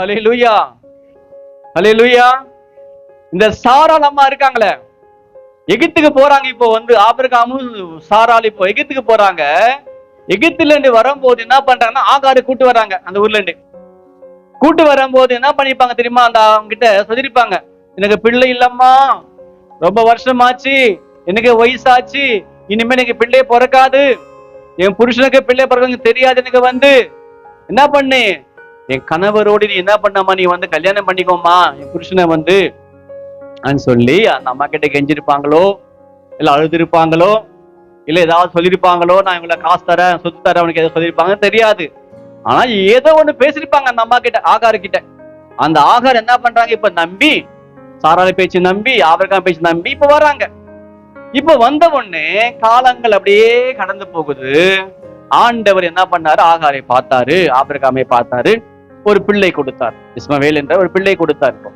ஹலே லூயா ஹலே லூயா இந்த சாரால் அம்மா இருக்காங்களே. எகிப்துக்கு போறாங்க இப்போ வந்து ஆபிரகாமும் சாரால் இப்போ எகிப்துக்கு போறாங்க. எகித்துல இருந்து வரும்போது என்ன பண்றாங்கன்னா ஆகாரு கூட்டு வராங்க அந்த ஊர்ல இருந்து கூட்டு வரும்போது என்ன பண்ணிருப்பாங்க தெரியுமா? அந்த அவங்க கிட்ட சொல்லிருப்பாங்க எனக்கு பிள்ளை இல்லம்மா. ரொம்ப வருஷமாச்சு. எனக்கு வயசாச்சு. இனிமே எனக்கு பிள்ளையே பிறக்காது. என் புருஷனுக்கு பிள்ளை பிறகு தெரியாது எனக்கு வந்து. என்ன பண்ணு? என் கணவரோடு நீ என்ன பண்ணாமா நீ வந்து கல்யாணம் பண்ணிக்கோமா என் புருஷனை வந்து அப்படின்னு சொல்லி அந்த அம்மா கிட்ட கெஞ்சிருப்பாங்களோ? இல்ல அழுதுருப்பாங்களோ? இல்ல ஏதாவது சொல்லியிருப்பாங்களோ நான் இவங்களை காசு தரேன் சொத்து தரேன் அவனுக்கு எதாவது சொல்லியிருப்பாங்க தெரியாது. ஆனா ஏதோ ஒண்ணு பேசியிருப்பாங்க அந்த அம்மா கிட்ட ஆகார கிட்ட அந்த ஆகார் என்ன பண்றாங்க? இப்ப நம்பி சாராளி பேச்சு நம்பி ஆபிரகாம் பேச்சு நம்பி இப்ப வர்றாங்க. இப்ப வந்த உடனே காலங்கள் அப்படியே கடந்து போகுது. ஆண்டவர் என்ன பண்ணாரு? ஆகாரை பார்த்தாரு ஆபிரகாமை பார்த்தாரு. ஒரு பிள்ளை கொடுத்தார். இஸ்மவேல் என்ற ஒரு பிள்ளை கொடுத்தார் இப்போ.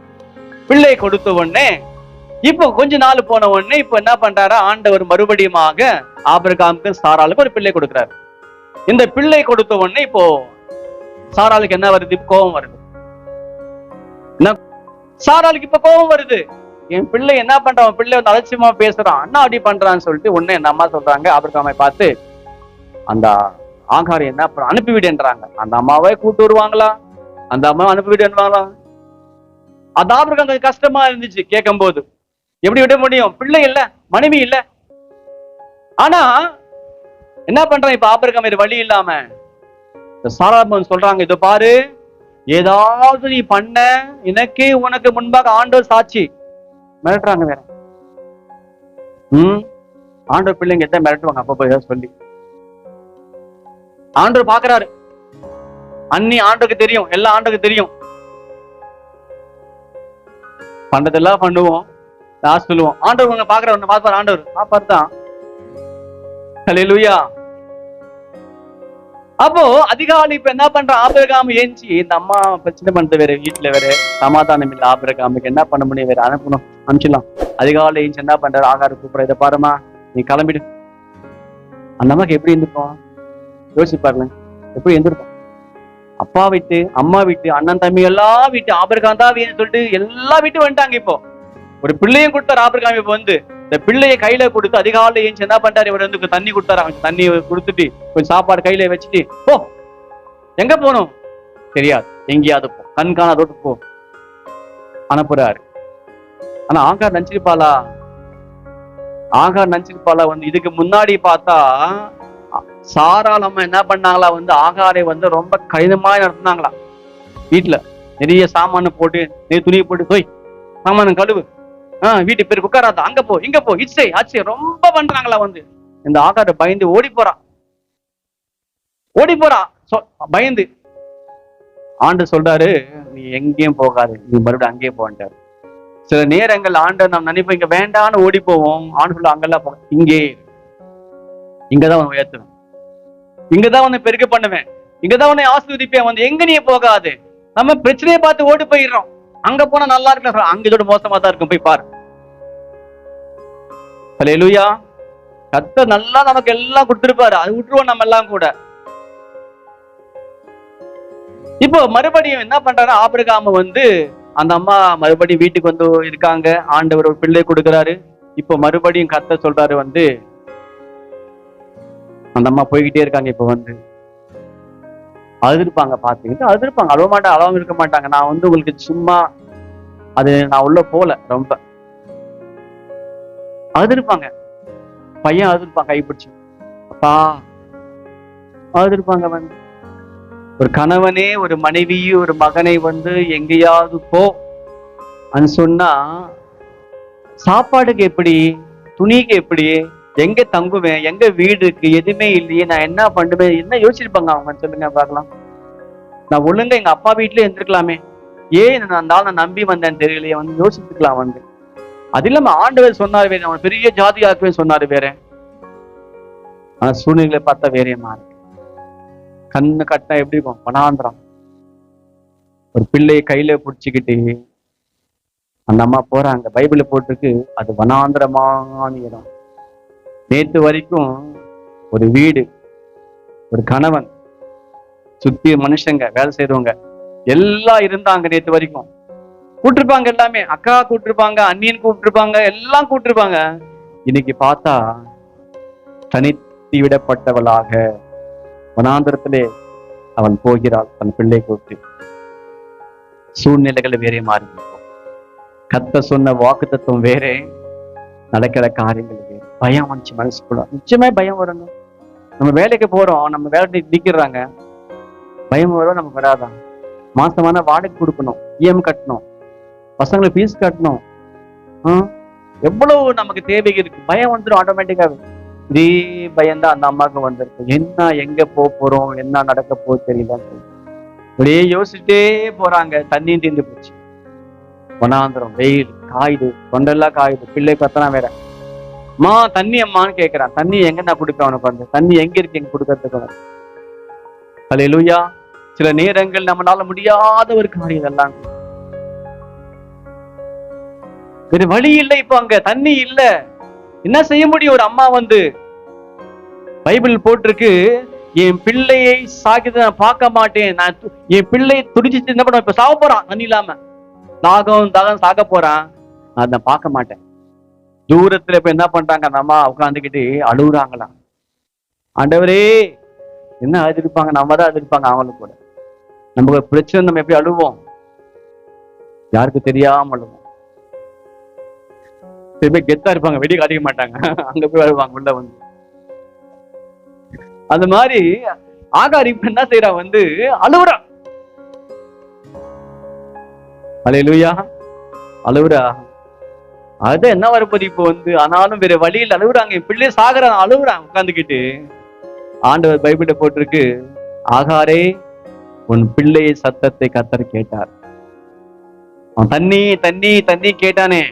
பிள்ளை கொடுத்த உடனே இப்போ கொஞ்ச நாள் போன உடனே இப்போ என்ன பண்றாரு? ஆண்டவர் மறுபடியுமாக ஆபிரகாமுக்கு சாராளுக்கு ஒரு பிள்ளை கொடுக்கிறார். இந்த பிள்ளை கொடுத்த உடனே இப்போ சாராளுக்கு என்ன வருது? கோபம் வருது. சாராளுக்கு இப்ப கோபம் வருது. என் பிள்ளை என்ன பண்றான்? பிள்ளை வந்து அலட்சியமா பேசுறான். அண்ணா அப்படி பண்றான்னு சொல்லிட்டு உடனே என் அம்மா சொல்றாங்க ஆபிரகாமை பார்த்து அந்த ஆகாரம் என்ன பண்ற- அனுப்பிவிடுன்றாங்க அந்த அம்மாவே கூட்டு வருவாங்களா? அந்த அம்மா அனுப்பிவிடுவாங்களா அது ஆபிரகாம் கொஞ்சம் கஷ்டமா இருந்துச்சு கேட்கும் போது எப்படி விட முடியும்? பிள்ளை இல்ல மனைவி இல்ல. ஆனா என்ன பண்றான் இப்ப ஆபிரகம்? இது வழி இல்லாம. சாராபன் சொல்றாங்க இதோ பாரு. ஏதாவது நீ பண்ண எனக்கு உனக்கு முன்பாக ஆண்டோர் சாட்சி. மிரட்டுறாங்க வேற. உம் ஆண்டவர் பிள்ளைங்க எதை மிரட்டுவாங்க அப்பப்போ ஏதாவது சொல்லி. ஆண்டவர் பாக்குறாரு அன்னி ஆண்டுக்கு தெரியும் எல்லா ஆண்டுக்கு தெரியும். பண்றதெல்லாம் பண்ணுவோம் லாஸ்ட் சொல்லுவோம். ஆண்டவர் உங்க பாக்குற ஒண்ணு பாப்பார் ஆண்டவர். பாப்பார் தான் லூயா அப்போ அதிகாலை இப்ப என்ன பண்ற ஆபிரகாம் ஏஞ்சி இந்த அம்மா பிரச்சனை பண்றது வேற வீட்டுல வேற சமாதானம் இல்லை. ஆபிரகாமுக்கு என்ன பண்ண முடியும்? வேற அனுப்பணும். அனுப்பிச்சிடலாம். அதிகாலை ஏஞ்சி என்ன பண்றாரு? ஆகார கூப்பிட இதை பாருமா நீ கிளம்பிடு. அந்த அம்மாக்கு எப்படி இருந்திருக்கும் யோசிச்சு பாருங்க எப்படி இருந்திருக்கும் அப்பா வீட்டு அம்மா வீட்டு அண்ணன் தம்பி எல்லா வீட்டு ஆபிரகாம் தான் சொல்லிட்டு எல்லா வீட்டு வந்துட்டாங்க இப்போ. ஒரு பிள்ளையும் கொடுத்தாரு ஆபிரகாம் இப்போ வந்து. இந்த பிள்ளையை கையில கொடுத்து அதிகாலை ஏஞ்சி என்ன பண்றாரு? இவர் வந்து தண்ணி கொடுத்தாரு அவனுக்கு தண்ணி கொடுத்துட்டு கொஞ்சம் சாப்பாடு கையில வச்சுட்டு போ எங்க போகணும்? தெரியாது எங்கேயாவது போ கண் காணாதோட்டு போ அனுப்புறாரு. ஆனா ஆகார் நினைச்சிருப்பாளா? ஆகார் நினைச்சிருப்பாளா? வந்து இதுக்கு முன்னாடி பார்த்தா சாரால் நம்ம என்ன பண்ணாங்களா? வந்து ஆகாரை வந்து ரொம்ப கடினமாக நடத்துனாங்களா? வீட்டுல நிறைய சாமானு போட்டு நிறைய துணியை போட்டு போய் சாமான கழுவு. ஆஹ் வீட்டு பேர் உட்காராத. அங்க போ இங்க போ. இச்சை ஆச்சு ரொம்ப பண்றாங்களா வந்து. இந்த ஆகார பயந்து ஓடி போறா. ஓடி போறா. பயந்து. ஆண்டு சொல்றாரு நீ எங்கேயும் போகாது. நீ மறுபடியும் அங்கேயே போன்றாரு சில நேரங்கள் ஆண்டு நாம் நினைப்போம் இங்க வேண்டான்னு ஓடி போவோம். ஆண்டு சொல்ல அங்கெல்லாம் போ இங்கே இங்கதான் உயர்த்தணும் இங்கதான் உன்னை பெருக்க பண்ணுவேன். இங்கதான் உன்னை ஆஸ்வதிப்பேன் வந்து எங்க நீ போகாது. நம்ம பிரச்சனையை பார்த்து ஓடி போயிடுறோம். அங்க போனா நல்லா இருக்கு அங்க இதோட மோசமா தான் இருக்கும். போய் பாரு. ஹalleluya கத்த நல்லா நமக்கு எல்லாம் கொடுத்திருப்பாரு. அது விட்டுருவோம் நம்ம எல்லாம் கூட. இப்போ மறுபடியும் என்ன பண்றாரு ஆபிரகாம வந்து அந்த அம்மா மறுபடியும் வீட்டுக்கு வந்து இருக்காங்க. ஆண்டவர் ஒரு பிள்ளை கொடுக்குறாரு. இப்போ மறுபடியும் கத்த சொல்றாரு வந்து அந்த அம்மா போய்கிட்டே இருக்காங்க இப்போ வந்து. அழுதுருப்பாங்க பார்த்துக்கிட்டு அழுதுருப்பாங்க. அழுவ மாட்டாங்க அழவும் இருக்க மாட்டாங்க. நான் வந்து உங்களுக்கு சும்மா அது நான் உள்ள போல ரொம்ப. அழுதுருப்பாங்க. பையன் அழுதுருப்பான் கைப்பிடிச்சு அப்பா அழுதுருப்பாங்க வந்து. ஒரு கணவனே ஒரு மனைவி ஒரு மகனை வந்து எங்கேயாவது போ அன்னு சொன்னா சாப்பாடுக்கு எப்படி துணிக்கு எப்படி எங்க தங்குவேன்? எங்க வீடு இருக்கு? எதுவுமே இல்லையே. நான் என்ன பண்ணுவேன்? என்ன யோசிச்சிருப்பாங்க அவங்க? சொல்லுங்க பார்க்கலாம். நான் ஒழுங்கா எங்க அப்பா வீட்லயே இருந்திருக்கலாமே. ஏன் நான் அந்த நான் நம்பி வந்தேன் தெரியலையே. வந்து யோசிச்சுக்கலாம் வந்து. அது இல்லாம ஆண்டவர் சொன்னார் வேற. அவன் பெரிய ஜாதி ஆக்குவேன் சொன்னாரு வேற. ஆனா சூழ்நிலை பார்த்தா வேறே இருக்கு. கண்ணு கட்டினா எப்படி இருக்கும்? பணாந்திரம் ஒரு பிள்ளையை கையில பிடிச்சிக்கிட்டு அந்த அம்மா போறாங்க. பைபிள் போட்டிருக்கு. அது வனாந்திரமான இடம். நேத்து வரைக்கும் ஒரு வீடு ஒரு கணவன் சுத்தி மனுஷங்க வேலை செய்யறவங்க எல்லாம் இருந்தாங்க நேத்து வரைக்கும். கூட்டிருப்பாங்க எல்லாமே. அக்கா கூட்டிருப்பாங்க அண்ணியன் கூப்பிட்டுருப்பாங்க எல்லாம் கூட்டிருப்பாங்க. இன்னைக்கு பார்த்தா தனித்து விடப்பட்டவளாக வனாந்திரத்திலே அவன் போகிறாள் தன் பிள்ளை கூட்டி சூழ்நிலைகள் வேறே மாறி கத்த சொன்ன வாக்கு தத்துவம் வேறே நடக்கிற காரியங்கள் பயம் வந்துச்சு மனசுக்குள்ள. நிச்சயமே பயம் வரணும் நம்ம வேலைக்கு போறோம் நம்ம வேலை நிக்கிறாங்க. பயம் வரும் நமக்கு வராதான் மாசமான வாடகை கொடுக்கணும் இஎம் கட்டணும் பசங்களுக்கு ஃபீஸ் கட்டணும். எவ்வளவு நமக்கு தேவை இருக்கு. பயம் வந்துடும் ஆட்டோமேட்டிக்காக இதே பயம்தான் அந்த அம்மாவுக்கு வந்திருக்கு. என்ன எங்க போக போறோம் என்ன நடக்க போகுது தெரியல. அப்படியே யோசிச்சுட்டே போறாங்க. தண்ணி தீர்ந்து போச்சு. வனாந்திரம் வெயில் காயுது தொண்டெல்லாம் காயுது. பிள்ளை பத்தனா வேற. அம்மா தண்ணி அம்மான்னு கேட்கிறான் தண்ணி எங்க நான் கொடுப்பேன் உனக்கு வந்து? தண்ணி எங்க இருக்கு? எங்க கொடுக்கறதுக்கு உனக்கு அல்லேலூயா சில நேரங்கள் நம்மளால முடியாத ஒரு காரியம் எல்லாம் வேற வழி இல்லை இப்போ அங்க. தண்ணி இல்ல. என்ன செய்ய முடியும்? ஒரு அம்மா வந்து பைபிள் போட்டிருக்கு. என் பிள்ளையை சாகித நான் பார்க்க மாட்டேன். நான் என் பிள்ளை துடிச்சிட்டு என்ன பண்ணுவேன்? இப்ப சாக போறான். தண்ணி இல்லாம. தாகம் தாகம் சாக போறான். நான் அதை பார்க்க மாட்டேன். தூரத்துல இப்ப என்ன பண்றாங்க? அந்த அம்மா உட்காந்துக்கிட்டு அழுகுறாங்களாம். ஆண்டவரே என்ன அழுதிருப்பாங்க நம்ம தான் அழுதிருப்பாங்க அவங்களுக்கு கூட. நமக்கு பிரச்சனை நம்ம எப்படி அழுவோம்? யாருக்கு தெரியாம அழுவோம். சில கெத்தா இருப்பாங்க வெடி காட்டிக்க மாட்டாங்க. அங்க போய் அழுவாங்க உள்ள வந்து. அந்த மாதிரி ஆகார் இப்ப என்ன செய்யறா வந்து அழுவுறா அலையலுயா அழுவுறா அது என்ன வரப்போது இப்போ வந்து? ஆனாலும் வேற வழியில் அழுகுறாங்க. என் பிள்ளைய சாகுறான் அழுகுறான் உட்காந்துக்கிட்டு ஆண்டவர் பைபிள்ல போட்டிருக்கு. ஆகாரே உன் பிள்ளை சத்தத்தை கத்தர் கேட்டார். அவன் தண்ணி தண்ணி தண்ணி கேட்டானே.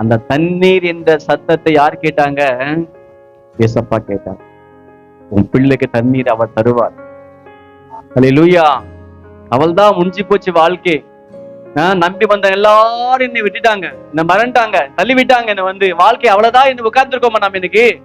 அந்த தண்ணீர் என்ற சத்தத்தை யார் கேட்டாங்க? ஏசப்பா கேட்டார். உன் பிள்ளைக்கு தண்ணீர் அவர் தருவார். அல்லேலூயா அவள் தான் முடிஞ்சு போச்சு வாழ்க்கை. நான் நம்பி வந்த எல்லாரும் என்னை விட்டுட்டாங்க. என்ன மறந்துட்டாங்க. தள்ளி விட்டாங்க என்ன வந்து. வாழ்க்கை அவ்வளவுதான். என்ன உட்கார்ந்துருக்கோமா நம்ம இன்னைக்கு?